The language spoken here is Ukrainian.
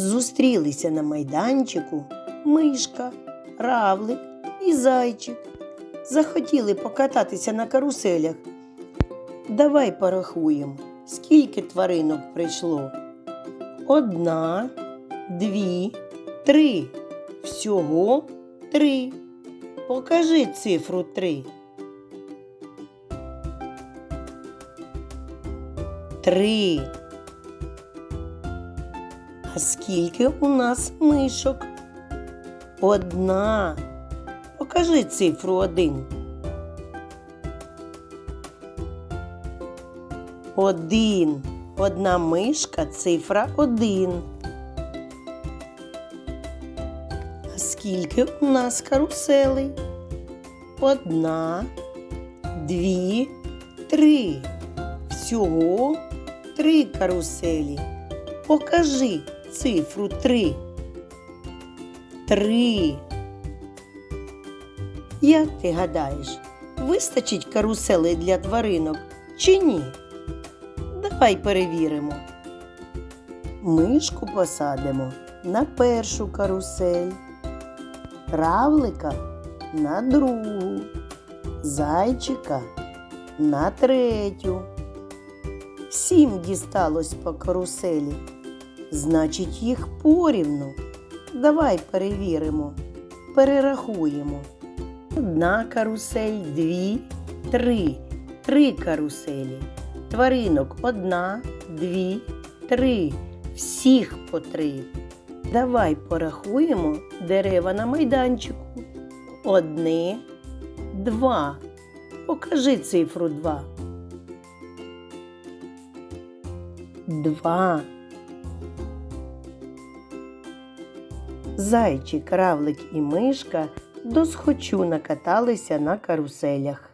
Зустрілися на майданчику мишка, равлик і зайчик. Захотіли покататися на каруселях. Давай порахуємо, скільки тваринок прийшло. Одна, дві, три. Всього три. Покажи цифру три. Три. А скільки у нас мишок? Одна. Покажи цифру один. Один. Одна мишка, цифра один. А скільки у нас каруселей? Одна, дві, три. Всього три каруселі. Покажи цифру три. Три. Як ти гадаєш, вистачить каруселей для тваринок чи ні? Давай перевіримо. Мишку посадимо на першу карусель, равлика на другу, зайчика на третю. Всім дісталось по каруселі. Значить, їх порівну. Давай перевіримо, перерахуємо. Одна карусель, дві, три. Три каруселі. Тваринок одна, дві, три. Всіх по три. Давай порахуємо дерева на майданчику. Одне, два. Покажи цифру два. Два. Зайчик, равлик і мишка досхочу накаталися на каруселях.